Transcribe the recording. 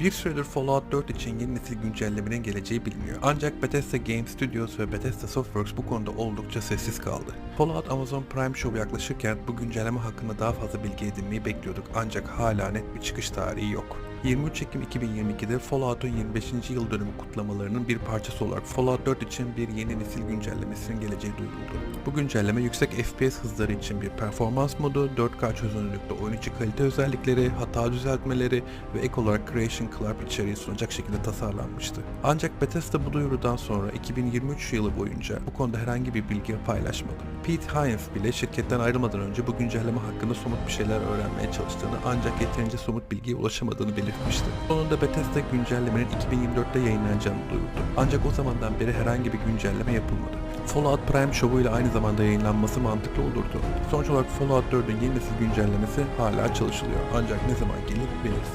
Bir süredir Fallout 4 için yeni nesil güncellemenin geleceği biliniyor. Ancak Bethesda Game Studios ve Bethesda Softworks bu konuda oldukça sessiz kaldı. Fallout Amazon Prime Show yaklaşırken bu güncelleme hakkında daha fazla bilgi edinmeyi bekliyorduk ancak hala net bir çıkış tarihi yok. 23 Ekim 2022'de Fallout'un 25. yıl dönümü kutlamalarının bir parçası olarak Fallout 4 için bir yeni nesil güncellemesinin geleceği duyuruldu. Bu güncelleme yüksek FPS hızları için bir performans modu, 4K çözünürlükte oyun içi kalite özellikleri, hata düzeltmeleri ve ek olarak Creation Club içeriği sunacak şekilde tasarlanmıştı. Ancak Bethesda bu duyurudan sonra 2023 yılı boyunca bu konuda herhangi bir bilgi paylaşmadı. Pete Hines bile şirketten ayrılmadan önce bu güncelleme hakkında somut bir şeyler öğrenmeye çalıştığını ancak yeterince somut bilgiye ulaşamadığını belirtmişti. Sonunda Bethesda güncellemenin 2024'te yayınlanacağını duyurdu. Ancak o zamandan beri herhangi bir güncelleme yapılmadı. Fallout Prime ile aynı zamanda yayınlanması mantıklı olurdu. Sonuç olarak Fallout 4'ün yeni nesil güncellemesi hala çalışılıyor ancak ne zaman gelir belirsiz.